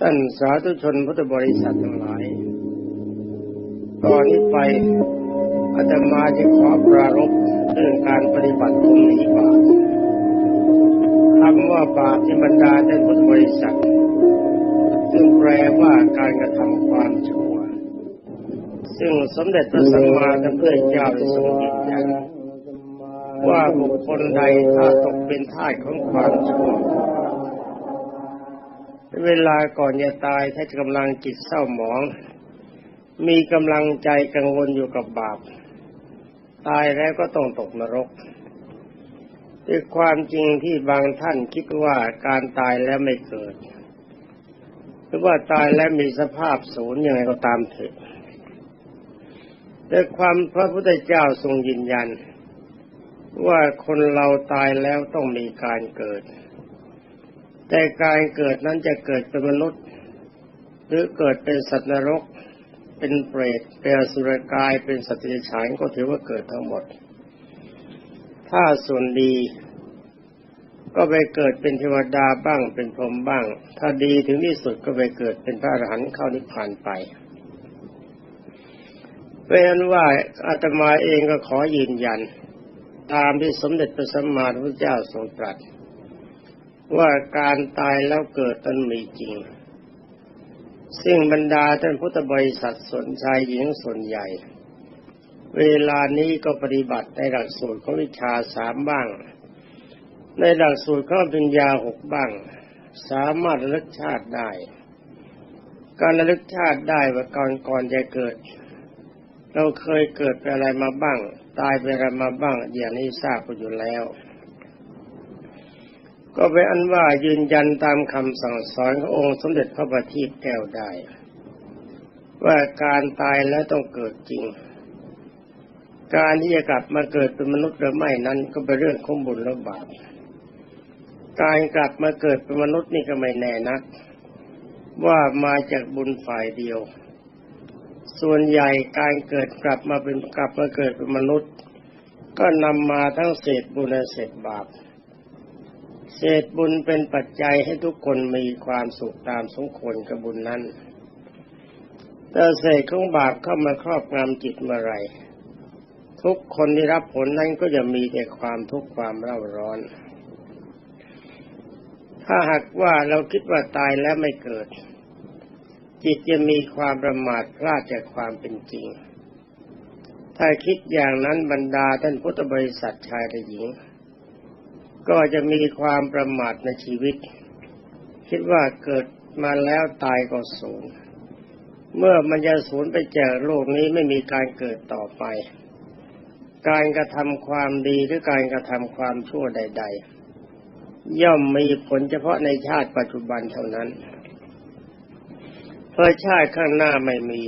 ท่านสาธุชนพุทธบริษัททั้งหลาย ตอนนี้ไปอาตมาจะขอปรารบเรื่องการปฏิบัติตรงนี้บาปคำว่าบาปที่บรรดาท่านพุทธบริษัท ซึ่งแปลว่าการกระทำความชั่ว ซึ่งสมเด็จพระสัมมาสัมพุทธเจ้าได้ทรงยืนยันว่าบุคคลใดถ้าตกเป็นท่าของความชั่ว เวลาก่อนจะตายถ้ากำลังจิตเศร้าหมอง มีกำลังใจกังวลอยู่กับบาป ตายแล้วก็ต้องตกนรกด้วยความจริงที่บางท่านคิดว่าการตายแล้วไม่เกิด หรือว่าตายแล้วมีสภาพศูนย์ยังไงก็ตามเถอะแต่ความพระพุทธเจ้าทรงยืนยัน ว่าคนเราตายแล้วต้องมีการเกิด แต่การเกิดนั้นจะเกิดเป็นมนุษย์ หรือเกิดเป็นสัตว์นรก เป็นเปรตเป็นอสุรกายเป็นสัตว์เดรัจฉานก็ถือว่าเกิดทั้งหมด ถ้าส่วนดีก็ไปเกิดเป็นเทวดาบ้างเป็นพรหมบ้าง ถ้าดีถึงที่สุดก็ไปเกิดเป็นพระอรหันต์เข้านิพพานไปเพราะฉะนั้นว่าอาตมาเองก็ขอยืนยัน ตามที่สมเด็จพระสัมมาสัมพุทธเจ้าทรงตรัส ว่าการตายแล้วเกิดนั้นมีจริง ซึ่งบรรดาท่านพุทธบริษัทสนชายหญิงส่วนใหญ่ เวลานี้ก็ปฏิบัติในหลักสูตรของวิชาสามบ้าง ในหลักสูตรข้อปัญญาหกบ้าง สามารถระลึกชาติได้ การระลึกชาติได้ว่าก่อนก่อนจะเกิด เราเคยเกิดไปอะไรมาบ้าง ตายไปอะไรมาบ้าง อย่างนี้ทราบกันอยู่แล้ว ก็เป็นอันว่ายืนยันตามคำสั่งสอนขององค์สมเด็จพระบัณฑิตแก้วได้ ว่าการตายแล้วต้องเกิดจริง การที่จะกลับมาเกิดเป็นมนุษย์หรือไม่นั้นก็เป็นเรื่องของบุญและบาปการกลับมาเกิดเป็นมนุษย์นี่ก็ไม่แน่นัก ว่ามาจากบุญฝ่ายเดียว ส่วนใหญ่การเกิดกลับมาเป็นกลับมาเกิดเป็นมนุษย์ ก็นำมาทั้งเศษบุญและเศษบาป เศษบุญเป็นปัจจัยให้ทุกคนมีความสุขตามสมควรกับบุญนั้นแต่เศษของบาปเข้ามาครอบงำจิตเมื่อไรทุกคนที่รับผลนั้นก็จะมีแต่ความทุกข์ความเร่าร้อน ถ้าหากว่าเราคิดว่าตายแล้วไม่เกิด จิตจะมีความประมาทพลาดจากความเป็นจริง ถ้าคิดอย่างนั้นบรรดาท่านพุทธบริษัทชายและหญิง ก็จะมีความประมาทในชีวิต คิดว่าเกิดมาแล้วตายก็สูญเมื่อมันจะสูญไปจากโลกนี้ไม่มีการเกิดต่อไป การกระทำความดีหรือการกระทำความชั่วใด ๆ ย่อมมีผลเฉพาะในชาติปัจจุบันเท่านั้นเพราะชาติข้างหน้าไม่มี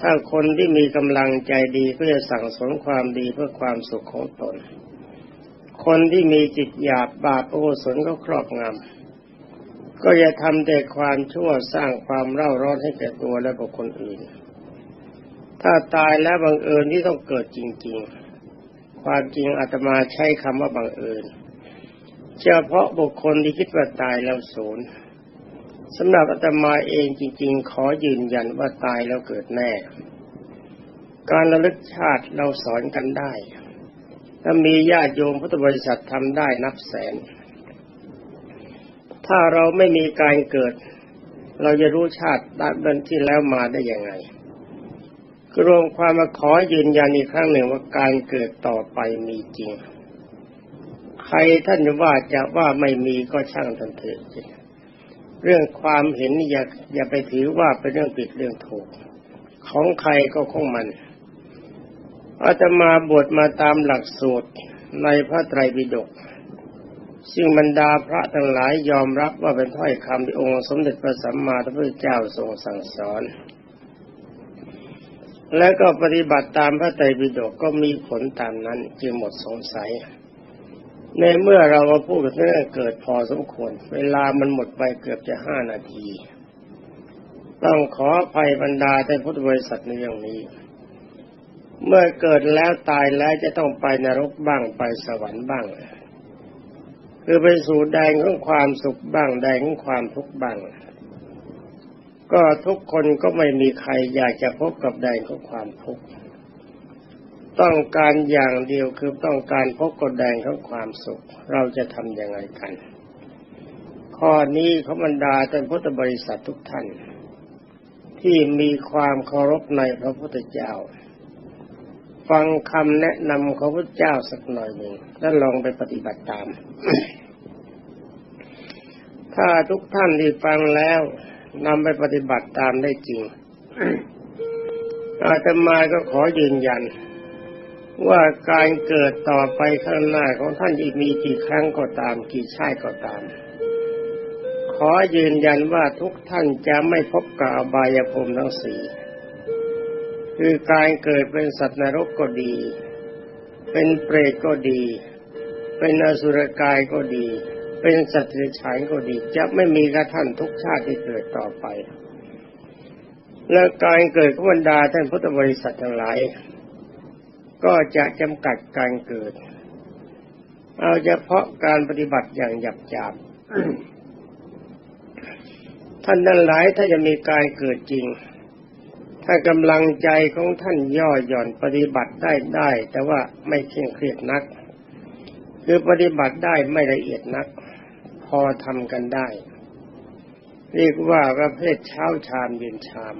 ถ้าคนที่มีกำลังใจดีก็จะสั่งสมความดีเพื่อความสุขของตน คนที่มีจิตหยาบบาปโอสนก็ครอบงำก็จะทำแต่ความชั่วสร้างความเร่าร้อนให้แก่ตัวและบุคคลอื่น ถ้าตายแล้วบังเอิญที่ต้องเกิดจริง ๆ ความจริงอาตมาใช้คำว่าบังเอิญเฉพาะบุคคลที่คิดว่าตายแล้วสูญสำหรับอาตมาเองจริง ๆ ขอยืนยันว่าตายแล้วเกิดแน่ การระลึกชาติเราสอนกันได้ ถ้ามีญาติโยมพุทธบริษัททำได้นับแสน ถ้าเราไม่มีการเกิด เราจะรู้ชาติด้านที่แล้วมาได้ยังไงกรวมความมาขอยืนยันอีกครั้งหนึ่งว่าการเกิดต่อไปมีจริง ใครท่านว่าจะว่าไม่มีก็ช่างท่านเถิดเรื่องความเห็นอย่าอย่าไปถือว่าเป็นเรื่องผิดเรื่องถูก ของใครก็ของมัน อาตมาบวชมาตามหลักสูตรในพระไตรปิฎกซึ่งบรรดาพระทั้งหลายยอมรับว่าเป็นถ้อยคำที่องค์สมเด็จพระสัมมาสัมพุทธเจ้าทรงสั่งสอน และก็ปฏิบัติตามพระไตรปิฎกก็มีผลตามนั้นจึงหมดสงสัย ในเมื่อเรามาพูดเรื่องเกิดพอสมควร เวลามันหมดไปเกือบจะห้านาที ต้องขออภัยบรรดาแต่พุทธบริษัทในเรื่องนี้ เมื่อเกิดแล้วตายแล้วจะต้องไปนรกบ้างไปสวรรค์บ้าง คือไปสู่แดงของความสุขบ้างแดงของความทุกข์บ้าง ก็ทุกคนก็ไม่มีใครอยากจะพบกับแดนของความทุกข์ต้องการอย่างเดียวคือต้องการพบกับแดนของความสุข เราจะทำยังไงกัน ข้อนี้เขาบรรดาท่านพุทธบริษัททุกท่าน ที่มีความเคารพในพระพุทธเจ้า ฟังคำแนะนำของพระเจ้าสักหน่อยหนึ่งแล้วลองไปปฏิบัติตาม ถ้าทุกท่านที่ฟังแล้วนำไปปฏิบัติตามได้จริง อาตมาก็ขอยืนยัน ว่าการเกิดต่อไปข้างหน้าของท่านอีกมีกี่ครั้งก็ตาม กี่ชาติก็ตาม ขอยืนยันว่าทุกท่านจะไม่พบกับอบายภูมิทั้งสี่ คือการเกิดเป็นสัตว์นรกก็ดี เป็นเปรตก็ดี เป็นอสุรกายก็ดี เป็นสัตว์เดรัจฉานก็ดี จะไม่มีกระท่านทุกชาติที่เกิดต่อไป และการเกิดขบรรดาท่านพุทธบริษัททั้งหลาย ก็จะจำกัดการเกิด เอาเฉพาะการปฏิบัติอย่างหยับหยาบท่านนั้นหลายถ้าจะมีการเกิดจริง ถ้ากำลังใจของท่านย่อหย่อนปฏิบัติได้ได้ แต่ว่าไม่เคร่งเครียดนัก คือปฏิบัติได้ไม่ละเอียดนัก พอทำกันได้ เรียกว่าประเภทเช้าชามเย็นชาม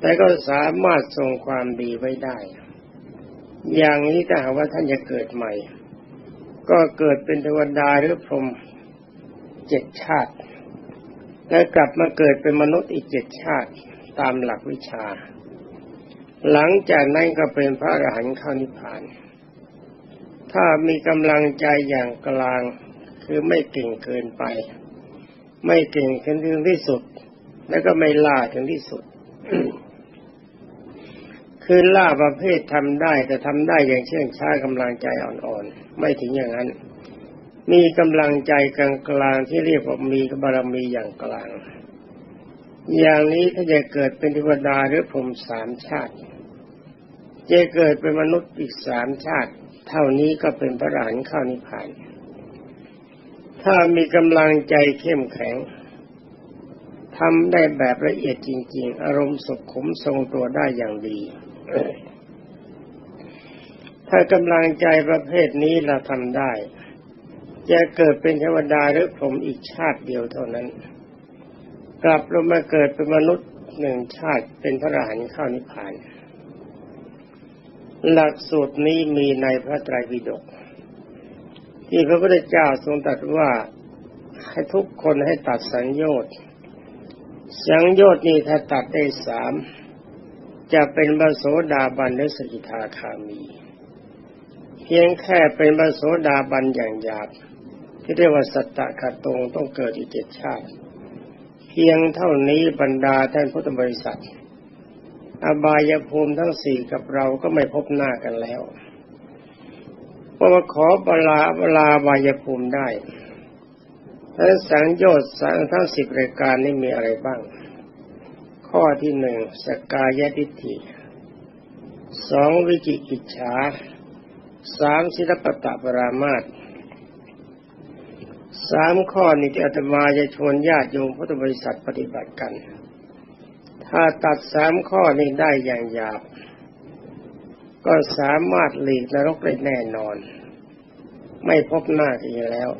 แต่ก็สามารถทรงความดีไว้ได้ อย่างนี้ถ้าหากว่าท่านจะเกิดใหม่ ก็เกิดเป็นเทวดาหรือพรหมเจ็ดชาติ แล้วกลับมาเกิดเป็นมนุษย์อีกเจ็ดชาติ ตามหลักวิชา หลังจากนั้นก็เป็นพระอรหันต์เข้านิพพาน ถ้ามีกำลังใจอย่างกลางคือไม่เก่งเกินไป ไม่เก่งถึงที่สุด แล้วก็ไม่ล่าถึงที่สุด คือล่าประเภททำได้แต่ทำได้อย่างเช่นช้ากำลังใจอ่อนๆ ไม่ถึงอย่างนั้น มีกำลังใจกลางๆที่เรียกว่ามีบารมีอย่างกลาง อย่างนี้ถ้าจะเกิดเป็นเทวดาหรือพรหมสามชาติ จะเกิดเป็นมนุษย์อีกสามชาติ เท่านี้ก็เป็นพระอรหันต์เข้านิพพาน ถ้ามีกำลังใจเข้มแข็งทำได้แบบละเอียดจริง ๆ อารมณ์สุขุมทรงตัวได้อย่างดี ถ้ากำลังใจประเภทนี้เราทำได้ จะเกิดเป็นเทวดาหรือผมอีกชาติเดียวเท่านั้น กลับลงมาเกิดเป็นมนุษย์หนึ่งชาติเป็นพระอรหันต์เข้านิพพาน หลักสูตรนี้มีในพระไตรปิฎกที่พระพุทธเจ้าทรงตรัสว่าให้ทุกคนให้ตัดสังโยชน์สังโยชน์นี้ถ้าตัดได้สามจะเป็นบโสดาบันหรือสกิทาคามี เพียงแค่เป็นบโสดาบันอย่างหยาบที่เรียกว่าสัตตะขัดตรงต้องเกิดอีกเจ็ดชาติ พียงเท่านี้บรรดาท่านพุทธบริษัท อบายภูมิทั้งสี่กับเราก็ไม่พบหน้ากันแล้วพอมาขอบลาบลาบายภูมิได้ทั้งสังโยชน์สังทั้งสิบรายการนี้มีอะไรบ้าง ข้อที่หนึ่งสกายทิฏฐิสองวิจิกิจฉาสามศิลปตะปรามาต สามข้อนี้ที่อาตมาจะชวนญาติโยมพุทธบริษัทปฏิบัติกัน ถ้าตัดสามข้อนี้ได้อย่างหยาบ ก็สามารถหลีกนรกได้แน่นอน ไม่พบหน้าอีกแล้ว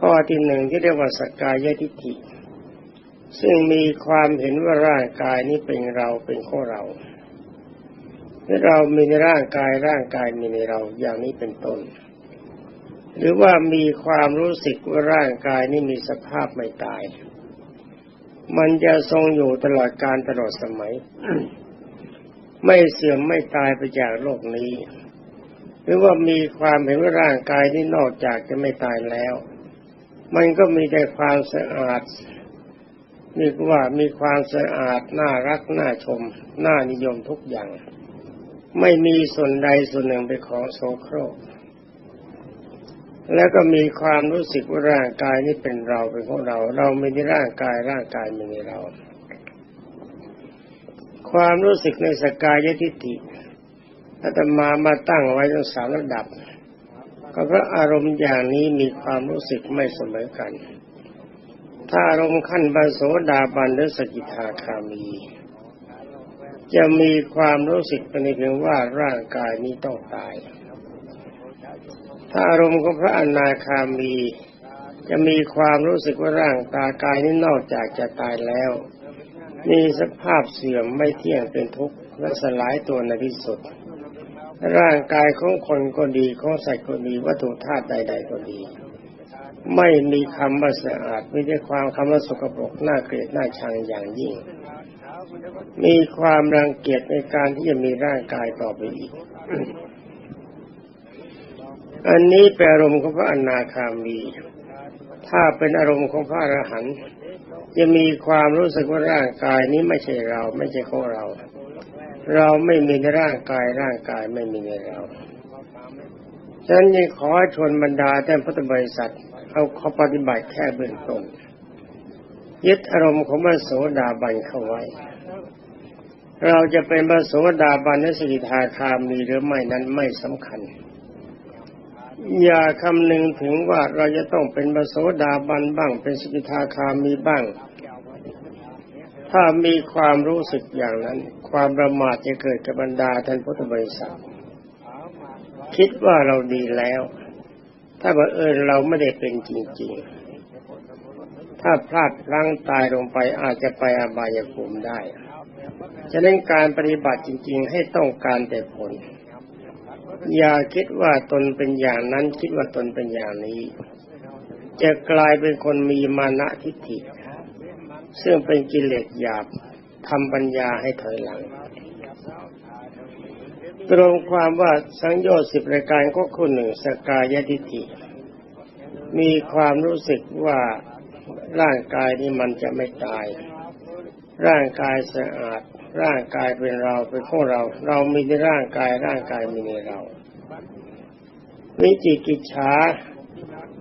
ข้อที่หนึ่งที่เรียกว่าสกายทิฏฐิ ซึ่งมีความเห็นว่าร่างกายนี้เป็นเราเป็นของเราเรามีในร่างกายร่างกายมีในเราอย่างนี้เป็นต้น หรือว่ามีความรู้สึกว่าร่างกายนี้มีสภาพไม่ตาย มันจะทรงอยู่ตลอดการตลอดสมัย ไม่เสื่อมไม่ตายไปจากโลกนี้ หรือว่ามีความเห็นว่าร่างกายนี้นอกจากจะไม่ตายแล้ว มันก็มีแต่ความสะอาดมีว่ามีความสะอาดน่ารักน่าชม น่านิยมทุกอย่าง ไม่มีส่วนใดส่วนหนึ่งเป็นของโสโครก แล้วก็มีความรู้สึกว่าร่างกายนี้เป็นเราเป็นของเรา เราไม่ในร่างกายร่างกายไม่ในเรา ความรู้สึกในสกายทิฏฐิอาตมามาตั้งไว้ทั้งสามระดับ ก็เพราะอารมณ์อย่างนี้มีความรู้สึกไม่เสมอกัน ถ้าอารมณ์ขั้นบรโสดาบันหรือสกิทาคามี จะมีความรู้สึกเป็นเพียงว่าร่างกายนี้ต้องตาย ถ้าอารมณ์ของพระอนาคามี จะมีความรู้สึกว่าร่างตากายนี้นอกจากจะตายแล้ว มีสภาพเสื่อมไม่เที่ยงเป็นทุกข์และสลายตัวในที่สุด ร่างกายของคนก็ดีของสัตว์ก็ดีวัตถุธาตุใด ๆ ก็ดี ไม่มีคำว่าสะอาดไม่ได้ความคำว่าสกปรกน่าเกลียดน่าชังอย่างยิ่ง มีความรังเกียจในการที่จะมีร่างกายต่อไปอีก อันนี้เป็นอารมณ์ของพระอนาคามี ถ้าเป็นอารมณ์ของพระอรหันต์จะมีความรู้สึกว่าร่างกายนี้ไม่ใช่เราไม่ใช่ของเรา เราไม่มีในร่างกายร่างกายไม่มีในเราฉะนั้นยังขอชวนบรรดาท่านพุทธบริษัทเอาข้อปฏิบัติแค่เบื้องต้นยึดอารมณ์ของพระโสดาบันเข้าไว้ เราจะเป็นพระโสดาบันในสกิทาคามีหรือไม่นั้นไม่สำคัญ อย่าคำนึงถึงว่าเราจะต้องเป็นพระโสดาบันบ้าง เป็นสกิทาคามีบ้าง ถ้ามีความรู้สึกอย่างนั้น ความประมาทจะเกิดกับบรรดาท่านพุทธบริษัทคิดว่าเราดีแล้ว ถ้าบังเอิญเราไม่ได้เป็นจริง ๆ ถ้าพลาดพลั้งตายลงไปอาจจะไปอบายภูมิได้ ฉะนั้นการปฏิบัติจริง ๆ ให้ต้องการแต่ผล อย่าคิดว่าตนเป็นอย่างนั้นคิดว่าตนเป็นอย่างนี้ จะกลายเป็นคนมีมานะทิฏฐิ ซึ่งเป็นกิเลสหยาบทำปัญญาให้ถอยหลังตรงความว่าสังโยชน์สิบรายการก็คือหนึ่งสกายทิฏฐิ มีความรู้สึกว่าร่างกายนี้มันจะไม่ตาย ร่างกายสะอาด ร่างกายเป็นเราเป็นของเรา เรามีในร่างกายร่างกายมีในเรา วิจิกิจฉา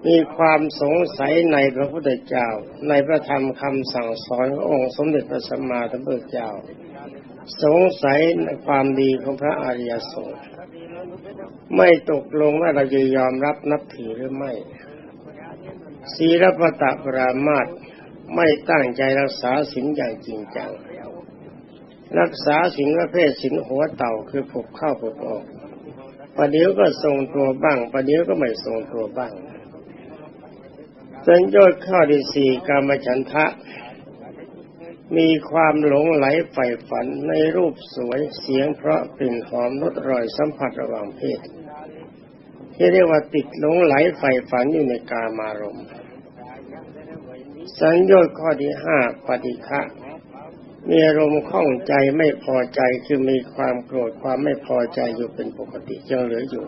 มีความสงสัยในพระพุทธเจ้า ในพระธรรมคำสั่งสอนขององค์สมเด็จพระสัมมาสัมพุทธเจ้า สงสัยในความดีของพระอริยสงฆ์ไม่ตกลงว่าเราจะยอมรับนับถือหรือไม่ศีลปตะปรามาตไม่ตั้งใจรักษาศีลอย่างจริงจัง รักษาศีลประเภทศีลหัวเต่าคือผุบเข้าผุบออกประเดี๋ยวก็ทรงตัวบ้างประเดี๋ยวก็ไม่ทรงตัวบ้างสัญญาข้อที่สี่กามฉันทะ มีความหลงไหลใฝ่ฝันในรูปสวยเสียงเพราะกลิ่นหอมรสอร่อยสัมผัสระหว่างเพศ ที่เรียกว่าติดหลงไหลใฝ่ฝันอยู่ในกามารมณ์สัญญาข้อที่ห้าปฏิฆะ มีอารมณ์ข้องใจไม่พอใจคือมีความโกรธความไม่พอใจอยู่เป็นปกติยังเหลืออยู่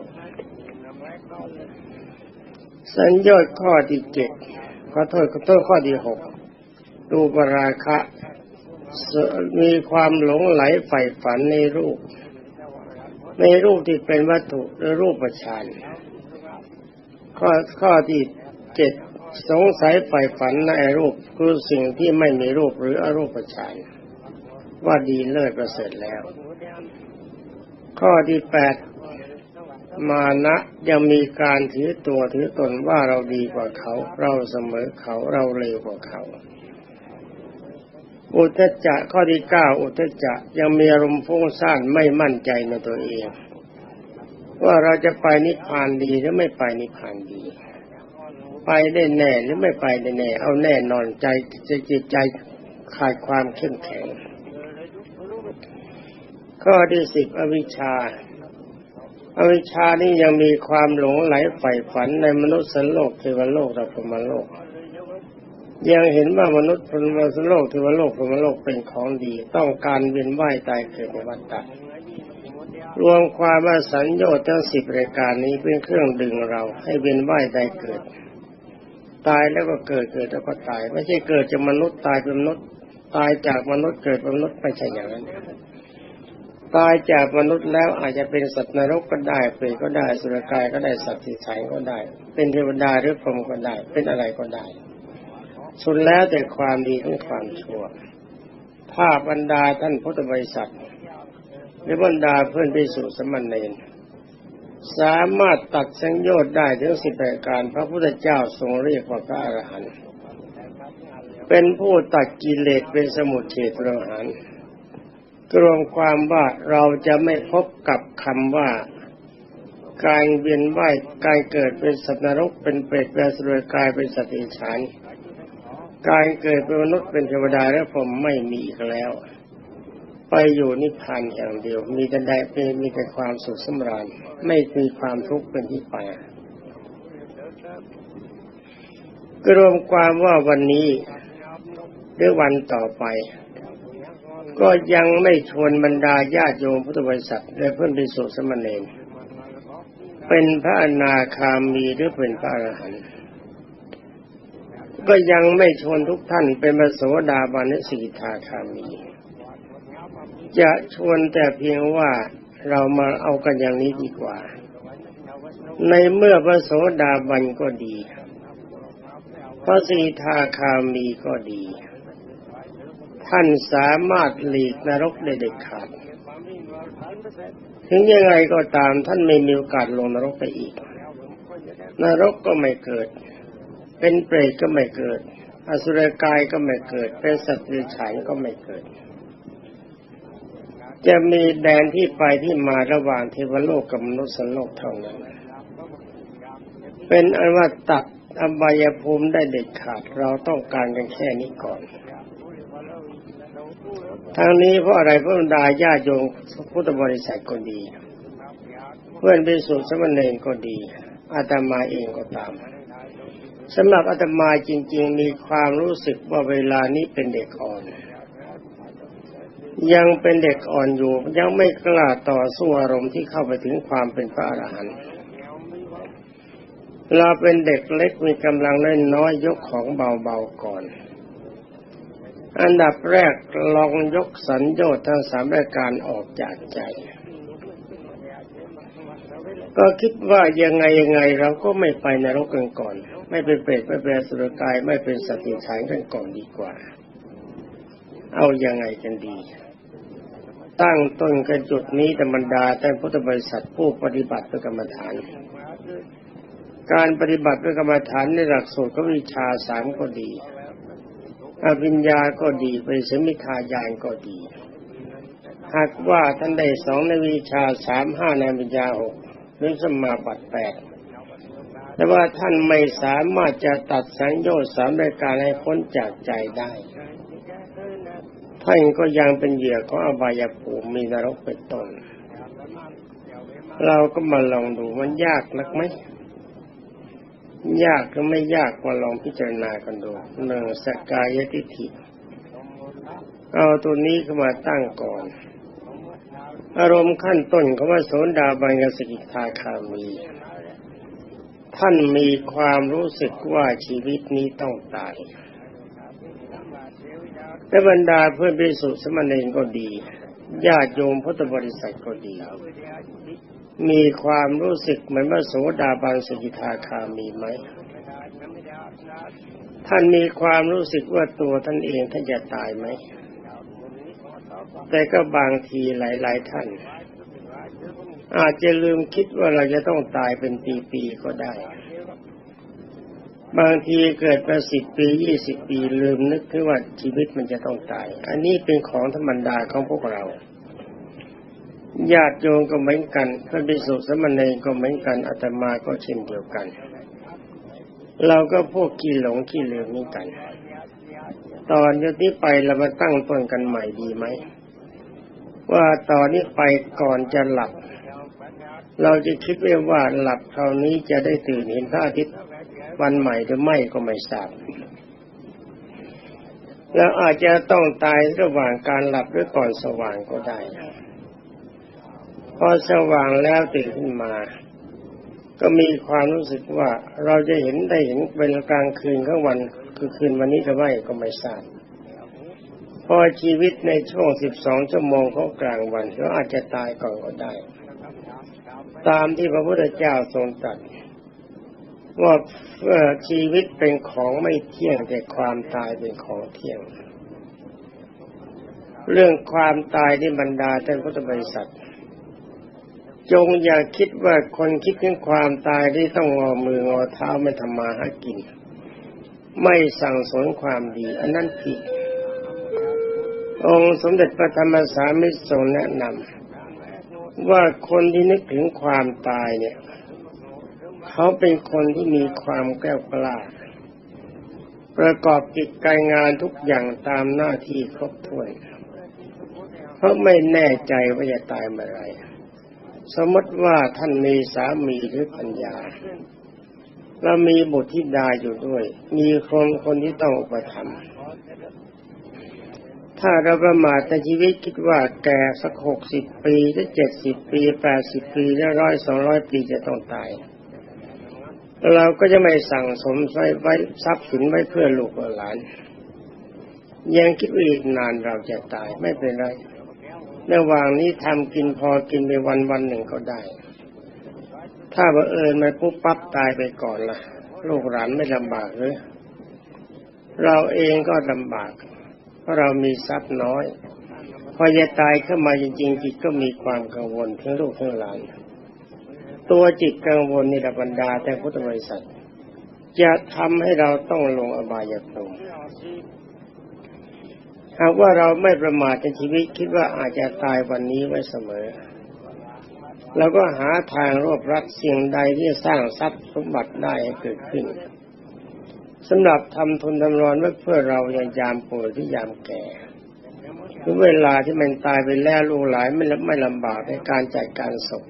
สัญญาข้อที่เจ็ดขอโทษขอโทษข้อที่หกดูปราคะ มีความหลงไหลใฝ่ฝันในรูป ในรูปที่เป็นวัตถุหรือรูปประชานข้อข้อที่เจ็ดสงสัยใฝ่ฝันในรูปคือสิ่งที่ไม่มีรูปหรืออรูปฌาน ว่าดีเลิศประเสริฐแล้ว ข้อที่แปดมานะยังมีการถือตัวถือตนว่าเราดีกว่าเขา เราเสมอเขาเราเร็วกว่าเขา อุทจจะข้อที่เก้าอุทจจะยังมีอารมณ์ฟุ้งซ่านไม่มั่นใจในตัวเอง ว่าเราจะไปนิพพานดีหรือไม่ไปนิพพานดี ไปได้แน่หรือไม่ไปได้แน่ เอาแน่นอนใจจะจิตใจขาดความเข้มแข็ง ข้อที่สิบอวิชชา อวิชชานี่ยังมีความหลงไหลใฝ่ฝันในมนุษย์สันโลกเทวโลกและพรหมโลก ยังเห็นว่ามนุษย์พรหมโลกเทวโลกพรหมโลกเป็นของดี ต้องการเวียนว่ายตายเกิดในวัฏฏะรวมความว่าสัญญาทั้งสิบรายการนี้เป็นเครื่องดึงเราให้เวียนว่ายตายเกิด ตายแล้วก็เกิดเกิดแล้วก็ตาย ไม่ใช่เกิดจากมนุษย์ตายเป็นมนุษย์ตายจากมนุษย์เกิดเป็นมนุษย์ไม่ใช่อย่างนั้น ตายจากมนุษย์แล้วอาจจะเป็นสัตว์นรกก็ได้เปรตก็ได้สุรกายก็ได้สัตว์ที่ใสก็ได้ เป็นเทวดาหรือพรหมก็ได้ เป็นอะไรก็ได้ สุดแล้วแต่ความดีหรือความชั่ว ถ้าบรรดาท่านพุทธบริษัทหรือบรรดาเพื่อนพิสุสมณเณรสามารถตัดสังโยชน์ได้ถึงสิบรายการ พระพุทธเจ้าทรงเรียกว่าพระอรหันต์เป็นผู้ตัดกิเลสเป็นสมุทเฉตประหา รรวมความว่าเราจะไม่พบกับคำว่า การเวียนว่ายการเกิดเป็นสัตว์นรกเป็นเปรตเป็นสุรกายเป็นสัตว์อิฉานการเกิดเป็นมนุษย์เป็นเทวดาและผมไม่มีอีกแล้ว ไปอยู่นิพพานอย่างเดียว มีแต่ได้เป็นมีแต่ความสุขสำราญ ไม่มีความทุกข์เป็นที่ไปกรวมความว่าวันนี้หรือวันต่อไป ก็ยังไม่ชวนบรรดาญาติโยมพุทธบริษัทและเพื่อนพิสุสมณเณรเป็นพระอนาคามีหรือเป็นพระอรหันต์ก็ยังไม่ชวนทุกท่านเป็นพระโสดาบันและสีทาคามี จะชวนแต่เพียงว่าเรามาเอากันอย่างนี้ดีกว่า ในเมื่อพระโสดาบันก็ดี พระสีทาคามีก็ดี ท่านสามารถหลีกนรกได้เด็ดขาด ถึงยังไงก็ตามท่านไม่มีโอกาสลงนรกไปอีก นรกก็ไม่เกิด เป็นเปรตก็ไม่เกิด อสุรกายก็ไม่เกิด เป็นสัตว์ดิฉันก็ไม่เกิด จะมีแดนที่ไปที่มาระหว่างเทวโลกกับมนุษย์โลกเท่านั้น เป็นอันว่าตัดอบายภูมิได้เด็ดขาดเราต้องการกันแค่นี้ก่อน ทางนี้เพราะอะไรเพราะบรรดาญาโยมพุทธบริษัทก็ดี เพื่อนเป็นสุสมณเณรก็ดีอาตมาเองก็ตามสำหรับอาตมาจริง ๆ มีความรู้สึกว่าเวลานี้เป็นเด็กอ่อน ยังเป็นเด็กอ่อนอยู่ ยังไม่กล้าต่อสู้อารมณ์ที่เข้าไปถึงความเป็นพระอรหันต์เราเป็นเด็กเล็กมีกำลังเล่นน้อยยกของเบาๆก่อน อันดับแรกลองยกสัญญาทั้งสามรายการออกจากใจ ก็คิดว่ายังไงยังไงเราก็ไม่ไปนรกกันก่อน ไม่เป็นเปรตไม่เป็นสุรกายไม่เป็นสติฉายกันก่อนดีกว่า เอายังไงกันดี ตั้งต้นกันจุดนี้ธรรมดาแต่พุทธบริษัทผู้ปฏิบัติเป็นกรรมฐานการปฏิบัติเป็นกรรมฐานในหลักสูตรก็วิชาสามก็ดี อภิญญาก็ดีไปสมิทายานก็ดี หากว่าท่านได้สองในวิชาสามห้าในอภิญญาหกหรือสมาบัติแปดแต่ว่าท่านไม่สามารถจะตัดสังโยชน์สามรายการให้พ้นจากใจได้ ท่านก็ยังเป็นเหยื่อของอบายภูมิมีนรกเป็นต้น เราก็มาลองดูมันยากนักไหม ยากก็ไม่ยากมาลองพิจารณากันดูหนึ่งสกายทิฏฐิ เอาตัวนี้เข้ามาตั้งก่อน อารมณ์ขั้นต้นของว่าโสดาบันกสกิทาคามี ท่านมีความรู้สึกว่าชีวิตนี้ต้องตายและบรรดาเพื่อนพิสุสมณเณรก็ดี ญาติโยมพุทธบริษัทก็ดี มีความรู้สึกเหมือนว่าโสดาบันสกิทาคามีไหม ท่านมีความรู้สึกว่าตัวท่านเองท่านจะตายไหม แต่ก็บางทีหลาย ๆ ท่าน อาจจะลืมคิดว่าเราจะต้องตายเป็นปีๆก็ได้ บางทีเกิดมาสิบปียี่สิบปีลืมนึกถึงว่าชีวิตมันจะต้องตาย อันนี้เป็นของธรรมดาของพวกเรา ญาติโยมก็เหมือนกันพระภิกษุสมณีก็เหมือนกันอาตมาก็เช่นเดียวกัน เราก็พวกขี้หลงขี้ลืมนี่กัน ตอนนี้ไปเรามาตั้งต้นกันใหม่ดีไหม ว่าตอนนี้ไปก่อนจะหลับ เราจะคิดไว้ว่าหลับคราวนี้จะได้ตื่นเห็นพระอาทิตย์วันใหม่หรือไม่ก็ไม่ทราบแล้วอาจจะต้องตายระหว่างการหลับหรือก่อนสว่างก็ได้ พอสว่างแล้วตื่นขึ้นมา ก็มีความรู้สึกว่าเราจะเห็นได้เห็นเวลากลางคืนของวันคือคืนวันนี้จะไม่ก็ไม่ทราบพอชีวิตในช่วงสิบสองชั่วโมงของกลางวันก็อาจจะตายก่อนก็ได้ ตามที่พระพุทธเจ้าทรงตรัสว่าชีวิตเป็นของไม่เที่ยงแต่ความตายเป็นของเที่ยง เรื่องความตายที่บรรดาท่านพุทธบริษัท จงอย่าคิดว่าคนคิดถึงความตายที่ต้องงอมืองอเท้าไม่ทำมาหากิน ไม่สั่งสนความดี อันนั้นผิดองค์สมเด็จพระธรรมสามิตรทรงแนะนำว่าคนที่นึกถึงความตายเนี่ย เขาเป็นคนที่มีความแกล้วกล้าประกอบกิจการงานทุกอย่างตามหน้าที่ครบถ้วนเพราะไม่แน่ใจว่าจะตายเมื่อไร สมมติว่าท่านมีสามีหรือปัญญาเรามีบุตรธิดาอยู่ด้วย มีคนคนที่ต้องอุปถัมภ์ถ้าเราประมาทในชีวิตคิดว่าแก่สักหกสิบปีหรือเจ็ดสิบปีแปดสิบปีหรือร้อยสองร้อยปีจะต้องตาย เราก็จะไม่สั่งสมไว้ไว้ทรัพย์สินไว้เพื่อลูกหลาน ยังคิดว่าอีกนานเราจะตายไม่เป็นไร ระหว่างนี้ทำกินพอกินไปวันวันหนึ่งก็ได้ ถ้าบังเอิญมาปุ๊บปั๊บตายไปก่อนล่ะ ลูกหลานไม่ลำบากหรือเราเองก็ลำบาก เพราะเรามีทรัพย์น้อย พอจะตายเข้ามาจริงๆจิตก็มีความกังวลทั้งลูกทั้งหลาน ตัวจิตกังวลในบรรดาแต่พุทธบริษัทจะทำให้เราต้องลงอบายภูมิ หากว่าเราไม่ประมาทในชีวิตคิดว่าอาจจะตายวันนี้ไว้เสมอเราก็หาทางรวบรัดสิ่งใดที่สร้างทรัพย์สมบัติได้ให้เกิดขึ้นสำหรับทำทุนทำรอนไว้เพื่อเราอย่างยามป่วยที่ยามแก่คือเวลาที่มันตายไปแล้วลูกหลานไม่ไม่ลำบากในการจัดการศพ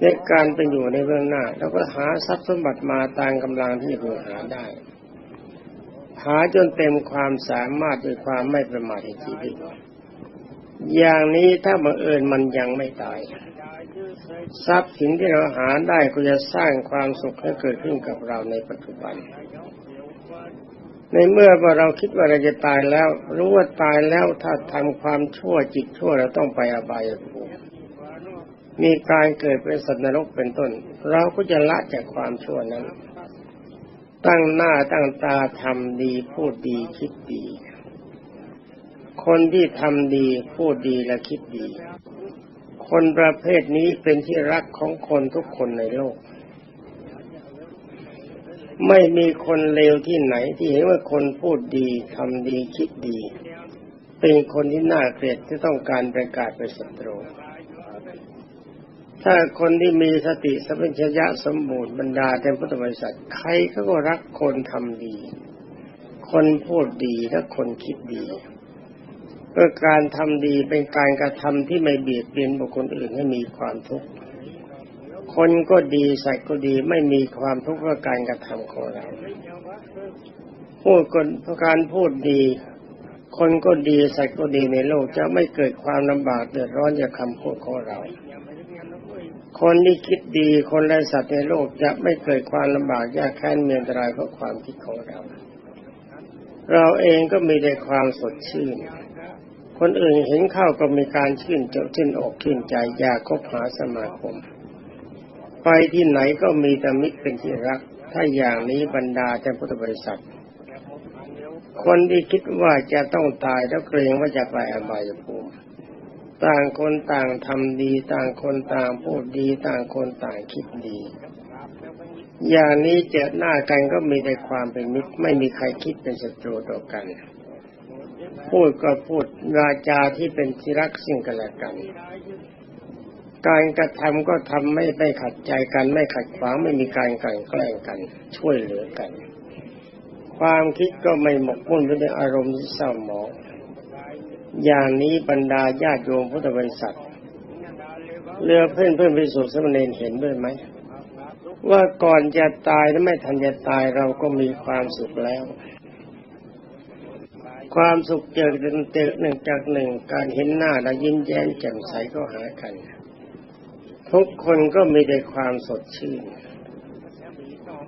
ในการเป็นอยู่ในเบื้องหน้าเราก็หาทรัพย์สมบัติมาตามกำลังที่เราหาได้ หาจนเต็มความสามารถด้วยความไม่ประมาทในชีวิตอย่างนี้ถ้าบังเอิญมันยังไม่ตายทรัพย์สินที่เราหาได้ก็จะสร้างความสุขให้เกิดขึ้นกับเราในปัจจุบัน ในเมื่อว่าเราคิดว่าเราจะตายแล้ว รู้ว่าตายแล้วถ้าทำความชั่วจิตชั่วเราต้องไปอบายภูมิมีการเกิดเป็นสัตว์นรกเป็นต้น เราก็จะละจากความชั่วนั้น ตั้งหน้าตั้งตาทำดีพูดดีคิดดี คนที่ทำดีพูดดีและคิดดี คนประเภทนี้เป็นที่รักของคนทุกคนในโลก ไม่มีคนเลวที่ไหนที่เห็นว่าคนพูดดีทำดีคิดดี เป็นคนที่น่าเกลียดที่ต้องการประกาศเป็นศัตรู ถ้าคนที่มีสติสัมปชัญญะสมบูรณ์บรรดาแต่พุทธบริษัทใครเขาก็รักคนทำดี คนพูดดีและคนคิดดีเพื่อการทำดีเป็นการกระทำที่ไม่เบียดเบียนบุคคลอื่นให้มีความทุกข์คนก็ดีสัตว์ก็ดีไม่มีความทุกข์เพราะการกระทำของเราพูดคนเพราะการพูดดี คนก็ดีสัตว์ก็ดีในโลกจะไม่เกิดความลำบากเดือดร้อนจากคำพูดของเรา คนที่คิดดีคนและสัตว์ในโลกจะไม่เกิดความลำบากยากแค้นเมียนตรายเพราะความคิดของเรา เราเองก็มีแต่ความสดชื่น คนอื่นเห็นเข้าก็มีการชื่นเจ้าชื่นอกชื่นใจอยากคบหาสมาคม ไปที่ไหนก็มีแต่มิตรเป็นที่รัก ถ้าอย่างนี้บรรดาแต่พุทธบริษัท คนที่คิดว่าจะต้องตายแล้วเกรงว่าจะไปอบายภูมิ ต่างคนต่างทำดี ต่างคนต่างพูดดี ต่างคนต่างคิดดี อย่างนี้เจอหน้ากันก็มีแต่ความเป็นมิตรไม่มีใครคิดเป็นศัตรูต่อกัน พูดก็พูดวาจาที่เป็นที่รักซึ่งกันและกัน การกระทำก็ทำไม่ไม่ขัดใจกัน ไม่ขัดขวางไม่มีการกันแกล้งกัน ช่วยเหลือกัน ความคิดก็ไม่หมกมุ่นไปในอารมณ์ที่เศร้าหมอง อย่างนี้บรรดาญาติโยมพุทธบริษัทเรือเพื่อนเพื่อนไปสู่สมณีเห็นด้วยไหมว่าก่อนจะตายและไม่ทันจะตายเราก็มีความสุขแล้ว ความสุขเจอหนึ่งเจอหนึ่งจากหนึ่งการเห็นหน้าและยิ้มแย้มแจ่มใสก็หากัน ทุกคนก็มีแต่ความสดชื่น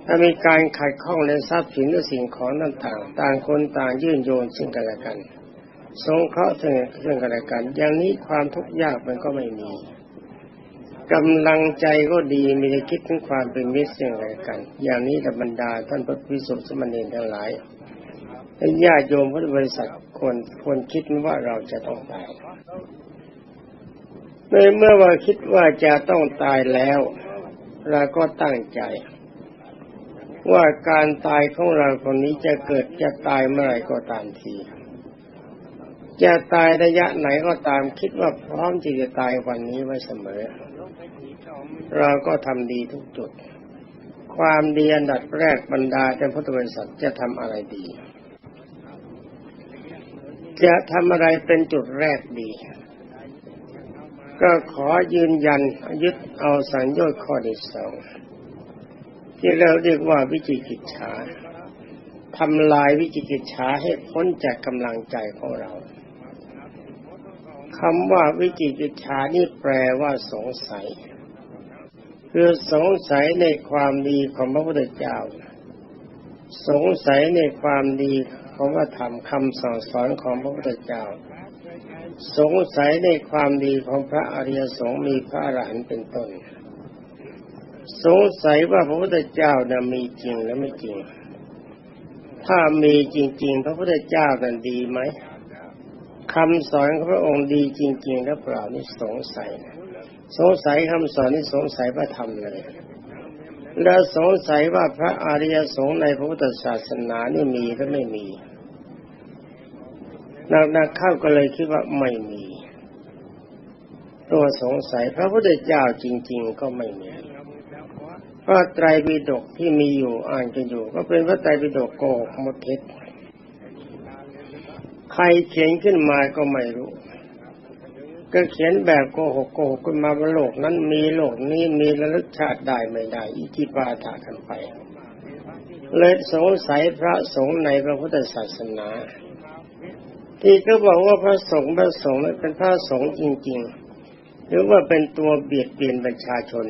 ถ้ามีการขัดข้องในทรัพย์สินหรือสิ่งของต่างๆ ต่างคนต่างยื่นโยนซึ่งกันและกัน สงเคราะห์ซึ่งกันและกัน อย่างนี้ความทุกข์ยากมันก็ไม่มีกำลังใจก็ดีมีแต่คิดถึงความเป็นมิตรซึ่งกันและกัน อย่างนี้ธรรมดาท่านพระพิสุทธิ์สมณีทั้งหลายญาติโยมพุทธบริษัทควรควรคิดว่าเราจะต้องตายในเมื่อว่าคิดว่าจะต้องตายแล้วเราก็ตั้งใจ ว่าการตายของเราคนนี้จะเกิดจะตายเมื่อไรก็ตามที จะตายระยะไหนก็ตามคิดว่าพร้อมที่จะตายวันนี้ไว้เสมอ เราก็ทำดีทุกจุด ความดีอันดับแรกบรรดาแต่พุทธบริษัทจะทำอะไรดี จะทำอะไรเป็นจุดแรกดี ก็ขอยืนยันยึดเอาสังโยชน์ข้อที่สองที่เราเรียกว่าวิจิกิจฉาทำลายวิจิกิจฉาให้พ้นจากกำลังใจของเรา คำว่าวิจิกิจฉานี่แปลว่าสงสัย คือสงสัยในความดีของพระพุทธเจ้า สงสัยในความดีของพระธรรมคำสอนสอนของพระพุทธเจ้า สงสัยในความดีของพระอริยสงฆ์มีพระอรหันต์เป็นต้น สงสัยว่าพระพุทธเจ้านะมีจริงหรือไม่จริง ถ้ามีจริง ๆ พระพุทธเจ้านั้นดีไหม คำสอนของพระองค์ดีจริงๆหรือเปล่านี่สงสัยสงสัยคำสอนนี่สงสัยพระธรรมเลยแล้วสงสัยว่าพระอริยสงฆ์ในพระพุทธศาสนานี่มีหรือไม่มีนักๆเข้าก็เลยคิดว่าไม่มี ตัวสงสัยพระพุทธเจ้าจริง ๆ ก็ไม่มีพระไตรปิฎกที่มีอยู่อ่านกันอยู่ ก็เป็นพระไตรปิฎกโกหกมดเท็จ รเขียนขึ้นมาก็ไม่รู้ ก็เขียนแบบโกหกโกหกขึ้นมาว่าโลกนั้นมีโลกนี้มีระลึกชาติได้ไม่ได้ อิจิปาถากันไป เลยสงสัยพระสงฆ์ในพระพุทธศาสนา ที่ก็บอกว่าพระสงฆ์พระสงฆ์เป็นพระสงฆ์จริง ๆ หรือว่าเป็นตัวเบียดเบียนประชาชน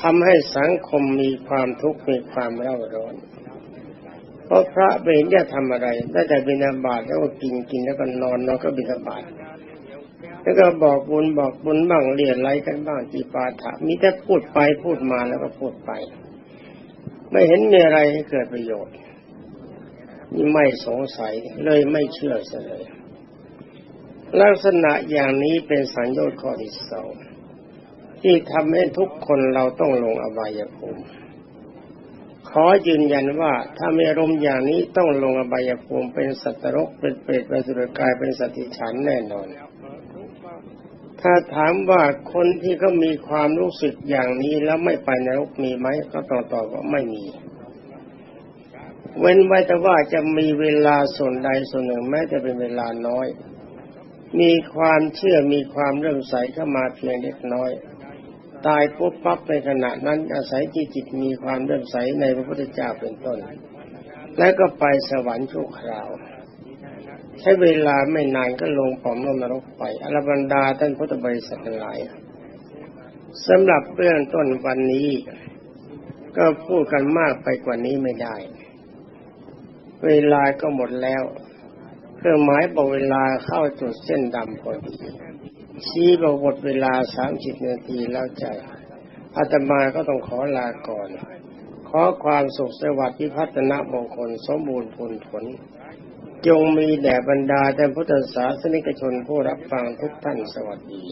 ทำให้สังคมมีความทุกข์มีความเร่าร้อน เพราะพระไม่เบญจะทำอะไร ได้แต่บิณฑบาตแล้วก็กินกินแล้วก็นอนนอนก็บิณฑบาตแล้วก็บอกบุญบอกบุญบ้างเรียนไรกันบ้างจีปาถะมีแต่พูดไปพูดมาแล้วก็พูดไป ไม่เห็นมีอะไรให้เกิดประโยชน์นี่ไม่สงสัยเลยไม่เชื่อเลย ลักษณะอย่างนี้เป็นสัญญาณข้อที่สองที่ทำให้ทุกคนเราต้องลงอบายภูมิ ขอยืนยันว่าถ้ามีอารมณ์อย่างนี้ต้องลงอบายภูมิเป็นสัตว์รกเป็นเปรตเป็นสุรกายเป็นสติฉันแน่นอน ถ้าถามว่าคนที่เขามีความรู้สึกอย่างนี้แล้วไม่ไปนรกมีไหมก็ตอบตอบว่าไม่มี เว้นไว้แต่ว่าจะมีเวลาส่วนใดส่วนหนึ่งแม้จะเป็นเวลาน้อย มีความเชื่อมีความเริ่มใสเข้ามาเพียงเล็กน้อย ตายปุ๊บปั๊บในขณะนั้นอาศัยที่จิตมีความเริ่มใสในพระพุทธเจ้าเป็นต้น แล้วก็ไปสวรรค์ชั่วคราว ใช้เวลาไม่นานก็ลงปอมลงนรกไปอรบรรดาท่านพุทธบริษัทหลายสำหรับเรื่องต้นวันนี้ ก็พูดกันมากไปกว่านี้ไม่ได้ เวลาก็หมดแล้ว เครื่องหมายบอกเวลาเข้าจุดเส้นดำพอดี ชี้บอกหมดเวลาสามสิบนาทีแล้วใจอาตมาก็ต้องขอลาก่อน ขอความสุขสวัสดิ์พิพัฒนมงคลสมบูรณ์ผลผล จงมีแด่บรรดาแต่พุทธศาสนิกชนผู้รับฟังทุกท่านสวัสดี